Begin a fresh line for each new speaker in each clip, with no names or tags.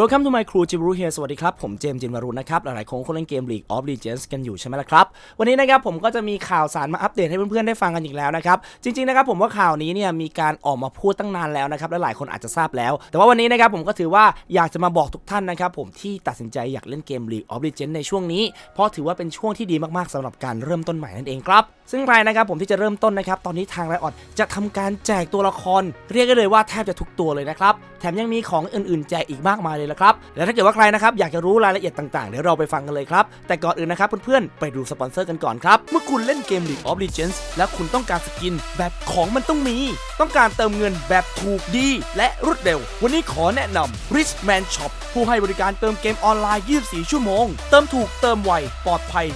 Welcome to my crew จิบรูเฮียสวัสดีครับ ผมเจมส์จินวารุณนะครับ หลายๆคนคงเล่นเกม League of Legends กันอยู่ใช่ไหมล่ะครับ วันนี้นะครับผมก็จะมีข่าวสารมาอัปเดตให้เพื่อนๆได้ฟังกันอีกแล้วนะครับ จริงๆนะครับผมว่าข่าวนี้เนี่ยมีการออกมาพูดตั้งนานแล้วนะครับและหลายคนอาจจะทราบแล้ว แต่ว่าวันนี้นะครับผมก็ถือว่าอยากจะมาบอกทุกท่านนะครับผมที่ตัดสินใจอยากเล่นเกม League of Legends ในช่วงนี้ เพราะถือว่าเป็นช่วงที่ดีมากๆสำหรับการเริ่มต้นใหม่นั่นเองครับ ซึ่งใครนะครับผมที่จะเริ่มต้นนะครับตอนนี้ทางไรออดจะทำการแจกตัวละคร เรียกได้เลยว่าแทบจะทุกตัวเลยนะครับแถมยังมีของอื่นๆ แจกอีกมากมายเลยละครับ และถ้าเกิดว่าใครนะครับอยากจะรู้รายละเอียดต่างๆ เดี๋ยวเราไปฟังกันเลยครับ แต่ก่อนอื่นนะครับเพื่อนๆ ไปดูสปอนเซอร์กันก่อนครับ เมื่อคุณเล่นเกม League of Legends และคุณต้องการสกินแบบของมันต้องมี ต้องการเติมเงินแบบถูกดี และรวดเร็ว วันนี้ขอแนะนำ Richman Shop ผู้ให้บริการเติมเกมออนไลน์ 24 ชั่วโมง เติมถูกเติมไวปลอดภัย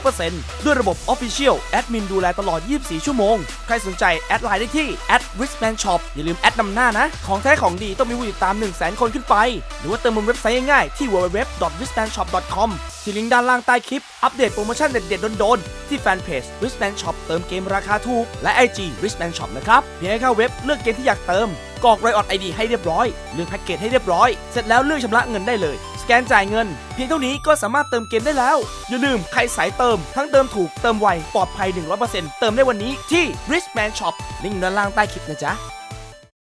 100%ด้วยระบบ Official แอดมินดูแลตลอด 24 ชั่วโมง ใครสนใจแอดไลน์ได้ที่ @richman shop อย่าลืมแอดนำหน้านะ ของแท้ของดีต้องมีผู้ติดตาม 1 0 0 0 0 0 คนขึ้นไปหรือว่าเติมบนเว็บไซต์ง่ายๆที่ www.richmanshop.com ที่ลิงก์ด้านล่างใต้คลิป อัปเดตโปรโมชั่นเด็ดๆโดนๆ ที่แฟนเพจ richman shop เติมเกมราคาถูก และ IG richman shop นะครับเพียงแค่เข้าเว็บเลือกเกมที่อยากเติมกรอกไรออดไอดีให้เรียบร้อยเลือกแพ็กเกจให้เรียบร้อย เสร็จแล้วเลือกชำระเงินได้เลย สแกนจ่ายเงิน เพียงเท่านี้ก็สามารถเติมเกมได้แล้ว อย่าลืมใครสายเติม ทั้งเติมถูกเติมไว ปลอดภัย 100%เติมได้วันนี้ที่ Richman Shop ลิงก์ด้านล่างใต้คลิปนะจ๊ะ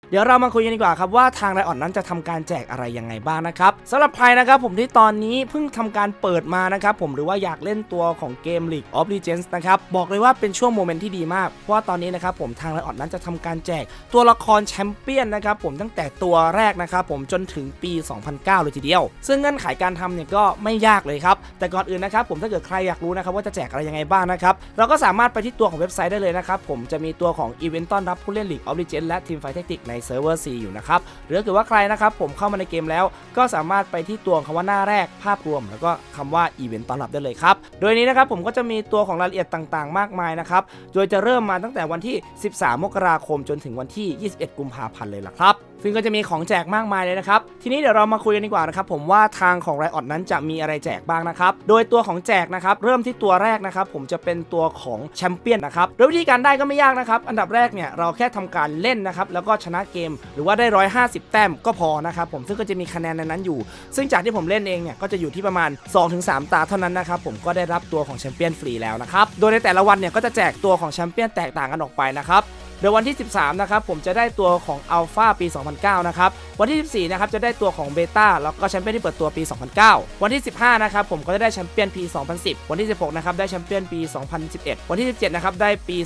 เดี๋ยวเรามาคุยกันดีกว่าครับว่าทางไรออนนั้นจะทำการแจกอะไรยังไงบ้างนะครับสำหรับใครนะครับผมที่ตอนนี้เพิ่งทำการเปิดมานะครับผมหรือว่าอยากเล่นตัวของเกม League of Legends นะครับบอกเลยว่าเป็นช่วงโมเมนต์ที่ดีมาก เพราะว่าตอนนี้นะครับผมทางไรออนนั้นจะทำการแจกตัวละครแชมเปี้ยนนะครับผมตั้งแต่ตัวแรกนะครับผมจนถึงปี 2009 เลยทีเดียว ซึ่งเงื่อนไขการทำเนี่ยก็ไม่ยากเลยครับแต่ก่อนอื่นนะครับผมถ้าเกิดใครอยากรู้นะครับว่าจะแจกอะไรยังไงบ้างนะครับเราก็สามารถไปที่ตัวของเว็บไซต์ได้เลยนะครับผมจะมีตัวของอีเวนต์ต้อนรับผู้เล่น League of Legends และทีมไฟเทคนิคในเซิร์ฟเวอร์ C อยู่นะครับ หรือถ้าเกิดว่าใครนะครับผมเข้ามาในเกมแล้ว ก็สามารถไปที่ตัวคำว่าหน้าแรกภาพรวม แล้วก็คำว่าอีเวนต์ต้อนรับได้เลยครับ โดยนี้นะครับผมก็จะมีตัวของรายละเอียดต่างๆ มากมายนะครับ โดยจะเริ่มมาตั้งแต่วันที่ 13 มกราคมจนถึงวันที่ 21 กุมภาพันธ์เลยล่ะครับซึ่งก็จะมีของแจกมากมายเลยนะครับ ทีนี้เดี๋ยวเรามาคุยกันดีกว่านะครับผมว่าทางของไรออดนั้นจะมีอะไรแจกบ้างนะครับ โดยตัวของแจกนะครับเริ่มที่ตัวแรกนะครับผมจะเป็นตัวของแชมเปี้ยนนะครับโดยวิธีการได้ก็ไม่ยากนะครับ อันดับแรกเนี่ยเราแค่ทำการเล่นนะครับแล้วก็ชนะเกมหรือว่าได้ 150 แต้มก็พอนะครับผมซึ่งก็จะมีคะแนนในนั้นอยู่ ซึ่งจากที่ผมเล่นเองเนี่ยก็จะอยู่ที่ประมาณ 2-3 ตาเท่านั้นนะครับผมก็ได้รับตัวของแชมเปี้ยนฟรีแล้วนะครับโดยในแต่ละวันเนี่ยก็จะแจกตัวของแชมเปี้ยนแตกต่างกันออกไปนะครับ เดี๋ยววันที่ 13 นะครับผมจะได้ตัวของอัลฟาปี 2009 นะครับ วันที่ 14 นะครับจะได้ตัวของเบต้าแล้วก็แชมเปี้ยนที่เปิดตัวปี 2009 วันที่ 15 นะครับผมก็จะได้แชมเปี้ยนปี 2010 วันที่ 16 นะครับได้แชมเปี้ยนปี 2011 วันที่ 17 นะครับได้ปี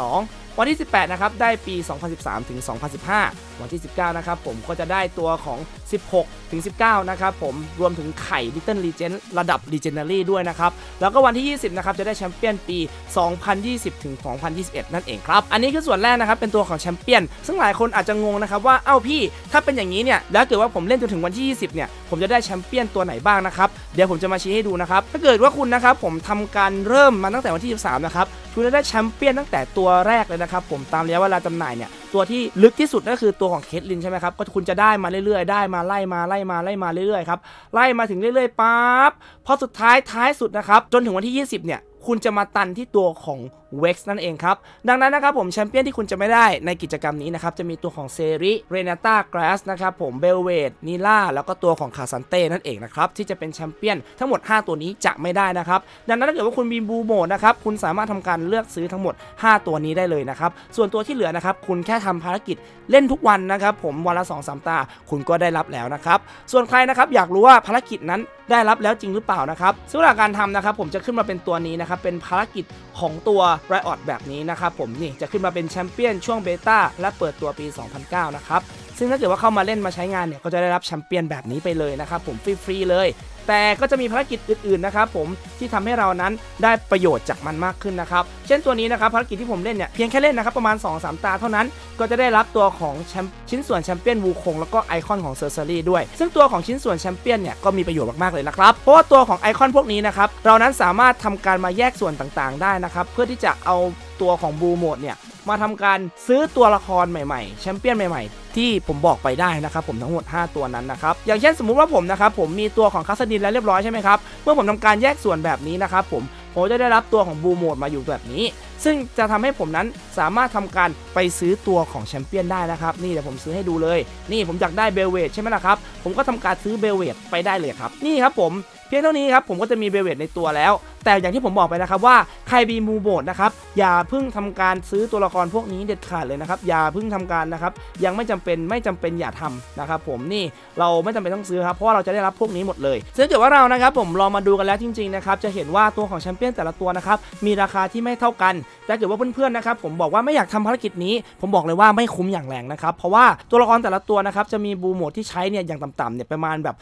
2012 วันที่ 18 นะครับได้ปี 2013 ถึง 2015 วันที่ 19 นะครับผมก็จะได้ตัวของ 16 ถึง 19 นะครับผมรวมถึงไข่ Little Legend ระดับ Legendary ด้วยนะครับ แล้วก็วันที่ 20 นะครับจะได้แชมเปี้ยนปี 2020 ถึง 2021 นั่นเองครับ อันนี้คือส่วนแรกนะครับเป็นตัวของแชมเปี้ยน ซึ่งหลายคนอาจจะงงนะครับว่าเอ้าพี่ถ้าเป็นอย่างนี้เนี่ยแล้วเกิดว่าผมเล่นจนถึงวันที่ 20 เนี่ย ผมจะได้แชมเปี้ยนตัวไหนบ้างนะครับ เดี๋ยวผมจะมาชี้ให้ดูนะครับ ถ้าเกิดว่าคุณนะครับผมทำการเริ่มมาตั้งแต่วันที่ 13 นะครับ คุณจะได้แชมเปี้ยนตั้งแต่ตัวแรกเลยนะครับ ผมตามระยะเวลาจำหน่ายเนี่ย ตัวที่ลึกที่สุดก็คือตัวของเคทลินใช่ไหมครับ ก็คุณจะได้มาเรื่อยๆ ได้มาไล่มาไล่มาไล่มาเรื่อยๆ ครับ ไล่มาถึงเรื่อยๆ ปั๊บ พอสุดท้ายท้ายสุดนะครับ จนถึงวันที่ 20 เนี่ย คุณจะมาตันที่ตัวของ w e x นั่นเองครับ ดังนั้นนะครับผมแชมเปี้ยนที่คุณจะไม่ได้ในกิจกรรมนี้นะครับ จะมีตัวของเซริเรนาตากราสนะครับผมเบลเวดนีล่าแล้วก็ตัวของคาซันเต้นั่นเองนะครับ ที่จะเป็นแชมเปี้ยนทั้งหมด 5 ตัวนี้จะไม่ได้นะครับ ดังนั้นถ้าเกิดว่าคุณมีบูโหมดนะครับคุณสามารถทำการเลือกซื้อทั้งหมด 5 ตัวนี้ได้เลยนะครับส่วนตัวที่เหลือนะครับคุณแค่ทำภารกิจเล่นทุกวันนะครับผมวันละ2อสตา คุณก็ได้รับแล้วนะครับส่วนใครนะครับอยากรู้ว่าภารกิจนั้นได้รับแล้วจริงหรือเปล่านะครับซึ่งหลักการทำนะครับผมจะขึ้นมาเป็นตัวนี้นะครับเป็นภารกิจของตัวไรออดแบบนี้นะครับผมนี่จะขึ้นมาเป็นแชมเปี้ยนช่วงเบต้าและเปิดตัวปี 2009 นะครับซึ่งถ้าเกิดว่าเข้ามาเล่นมาใช้งานเนี่ยก็จะได้รับแชมเปี้ยนแบบนี้ไปเลยนะครับผมฟรีๆเลย แต่ก็จะมีภารกิจอื่นๆนะครับผมที่ทำให้เรานั้นได้ประโยชน์จากมันมากขึ้นนะครับ เช่นตัวนี้นะครับภารกิจที่ผมเล่นเนี่ยเพียงแค่เล่นนะครับประมาณ 2-3 ตาเท่านั้น ก็จะได้รับตัวของช,ชิ้นส่วนแชมเปี้ยนวูคงแล้วก็ไอคอนของเซอร์เซอรี่ด้วย ซึ่งตัวของชิ้นส่วนแชมเปี้ยนเนี่ยก็มีประโยชน์มากๆเลยนะครับ เพราะว่าตัวของไอคอนพวกนี้นะครับเรานั้นสามารถทำการมาแยกส่วนต่างๆ ได้นะครับเพื่อที่จะเอาตัวของบูโหมดเนี่ยมาทำการซื้อตัวละครใหม่ๆแชมเปี้ยนใหม่ ๆ ที่ผมบอกไปได้นะครับผมทั้งหมด 5 ตัวนั้นนะครับอย่างเช่นสมมุติว่าผมนะครับผมมีตัวของคัสดินแล้วเรียบร้อยใช่ไหมครับเมื่อผมทำการแยกส่วนแบบนี้นะครับผมผมจะได้รับตัวของบูโหมดมาอยู่แบบนี้ ซึ่งจะทำให้ผมนั้นสามารถทำการไปซื้อตัวของแชมเปี้ยนได้นะครับ นี่เดี๋ยวผมซื้อให้ดูเลย นี่ผมอยากได้เบลเวทใช่ไหมล่ะครับ ผมก็ทำการซื้อเบลเวทไปได้เลยครับ นี่ครับผมเพียงเท่านี้ครับผมก็จะมีเบลเวทในตัวแล้ว แต่อย่างที่ผมบอกไปนะครับว่าใครมีมูโบดนะครับอย่าเพิ่งทำการซื้อตัวละครพวกนี้เด็ดขาดเลยนะครับอย่าเพิ่งทำการนะครับยังไม่จำเป็นไม่จำเป็นอย่าทำนะครับผมนี่เราไม่จำเป็นต้องซื้อครับเพราะเราจะได้รับพวกนี้หมดเลยซึ่งเกิดว่าเรานะครับผมลองมาดูกันแล้วจริงๆนะครับจะเห็นว่าตัวของแชมเปี้ยนแต่ละตัวนะครับมีราคาที่ไม่เท่ากันแต่เกิดว่าเพื่อนๆนะครับผมบอกว่าไม่อยากทำภารกิจนี้ ผมบอกเลยว่าไม่คุ้มอย่างแรงนะครับเพราะว่าตัวละครแต่ละตัวนะครับจะมีบูโหมดที่ใช้เนี่ยอย่างต่ำๆเนี่ยประมาณแบบ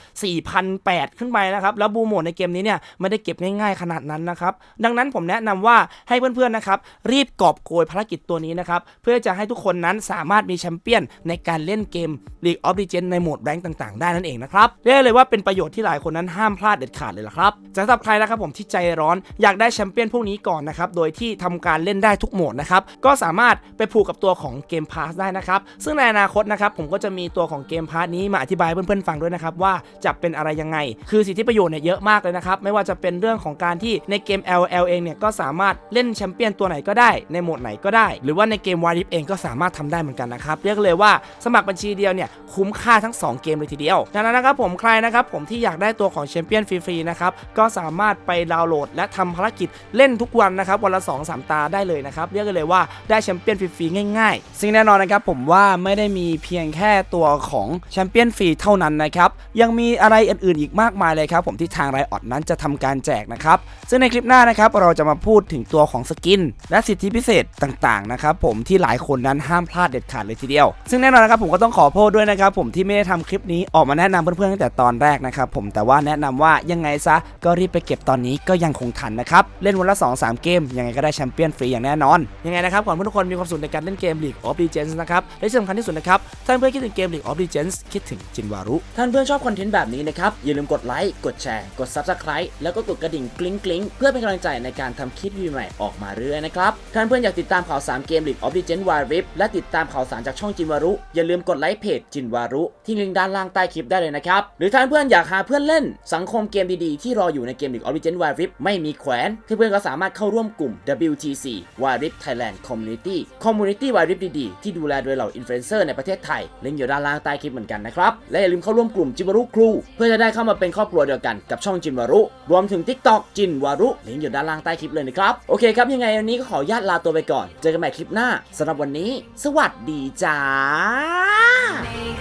4,800ขึ้นไปนะครับแล้วบูโหมดในเกมนี้เนี่ยไม่ได้เก็บง่ายๆขนาดนั้นนะครับ ดังนั้นผมแนะนำว่าให้เพื่อนๆนะครับ รีบกอบโกยภารกิจตัวนี้นะครับ เพื่อจะให้ทุกคนนั้นสามารถมีแชมเปี้ยนในการเล่นเกม League of Legends ในโหมดแรงค์ต่างๆ ได้นั่นเองนะครับเรียกเลยว่าเป็นประโยชน์ที่หลายคนนั้นห้ามพลาดเด็ดขาดเลยล่ะครับสำหรับใครนะครับผมที่ใจร้อนอยากได้แชมเปี้ยนพวกนี้ก่อนนะครับโดยที่ทำการเล่นได้ทุกโหมดนะครับก็สามารถไปผูกกับตัวของเกมพาสได้นะครับซึ่งในอนาคตนะครับผมก็จะมีตัวของเกมพาสนี้มาอธิบายเพื่อนๆฟังด้วยนะครับว่าจะเป็นอะไรยังไง คือสิทธิประโยชน์เนี่ยเยอะมากเลยนะครับไม่ว่าจะเป็นเรื่องของการที่ในเกม LL เองเนี่ยก็สามารถเล่นแชมเปี้ยนตัวไหนก็ได้ในโหมดไหนก็ได้ หรือว่าในเกมวาริฟเองก็สามารถทำได้เหมือนกันนะครับ เรียกเลยว่าสมัครบัญชีเดียวเนี่ยคุ้มค่าทั้ง 2 เกมเลยทีเดียว ดังนั้นนะครับผมใครนะครับผมที่อยากได้ตัวของแชมเปี้ยนฟรีๆนะครับก็สามารถไปดาวน์โหลด และทำภารกิจเล่นทุกวันนะครับวันละ 2-3 ตาได้เลยนะครับเรียกเลยว่าได้แชมเปี้ยนฟรีๆง่ายๆ ซึ่งแน่นอนนะครับผมว่าไม่ได้มีเพียงแค่ตัวของแชมเปี้ยนฟรีเท่านั้นนะครับยังมีอะไรอื่นๆอีกมากมายเลยครับผมที่ทางไรออดนั้นจะทำการแจกนะครับซึ่งในคลิปหน้านะครับเราจะมาพูดถึงตัวของสกิน และสิทธิพิเศษต่างๆนะครับผมที่หลายคนนั้นห้ามพลาดเด็ดขาดเลยทีเดียว ซึ่งแน่นอนนะครับผมก็ต้องขอโทษด้วยนะครับผมที่ไม่ได้ทำคลิปนี้ออกมาแนะนำเพื่อนๆตั้งแต่ตอนแรกนะครับผมแต่ว่าแนะนำว่ายังไงซะก็รีบไปเก็บตอนนี้ก็ยังคงทันนะครับเล่นวันละ 2-3 เกมยังไงก็ได้แชมเปี้ยนฟรีอย่างแน่นอนยังไงนะครับขอให้ทุกคนมีความสุขในการเล่นเกม League of Legends นะครับและที่สำคัญที่สุดนะครับถ้าเพื่อนคิดถึงเกม League of Legends คิดถึงจินวารุท่านเพื่อนชอบคอนเทนต์แบบนี้นะครับอย่าลืมกดไลค์กดแชร์กด Subscribe แล้วก็กดกระดิ่งกริ๊งกริ๊งเพื่อเป็นกำลังใจในการทำคลิปวิดีโอใหม่ออกมาเรื่อยนะครับท่านเพื่อนอยากติดตามข่าวสารเกม League of Legends Wild Rift และติดตามข่าวสารจากช่องจินวารุ อย่าลืมกดไลค์เพจจินวารุ ที่ลิงก์ด้านล่างใต้คลิปได้เลยนะครับหรือท่านเพื่อนอยากหาเพื่อนเล่น สังคมเกมดีๆที่รออยู่ในเกม League of Legends Wild Rift ไม่มีแขวนเพื่อนๆก็สามารถเข้าร่วมกลุ่ม WTC Wild Rift Thailand Community Community Wild Rift ดีๆที่ดูแลโดยเหล่าอินฟลูเอนเซอร์ในประเทศไทยลิงก์อยู่ด้านล่างใต้คลิปเหมือนกันนะครับและอย่าลืมเข้าร่วมกลุ่มจินวารุครู เพื่อจะได้เข้ามาเป็นครอบครัวเดียวกันกับช่องจินวารุ รวมถึง TikTok จินวารุลิงก์อยู่ด้านล่างใต้คลิปเลยนะครับ โอเคครับ ยังไงวันนี้ก็ขอญาตลาตัวไปก่อน เจอกันใหม่คลิปหน้าสำหรับวันนี้ สวัสดีจ้า
Amen.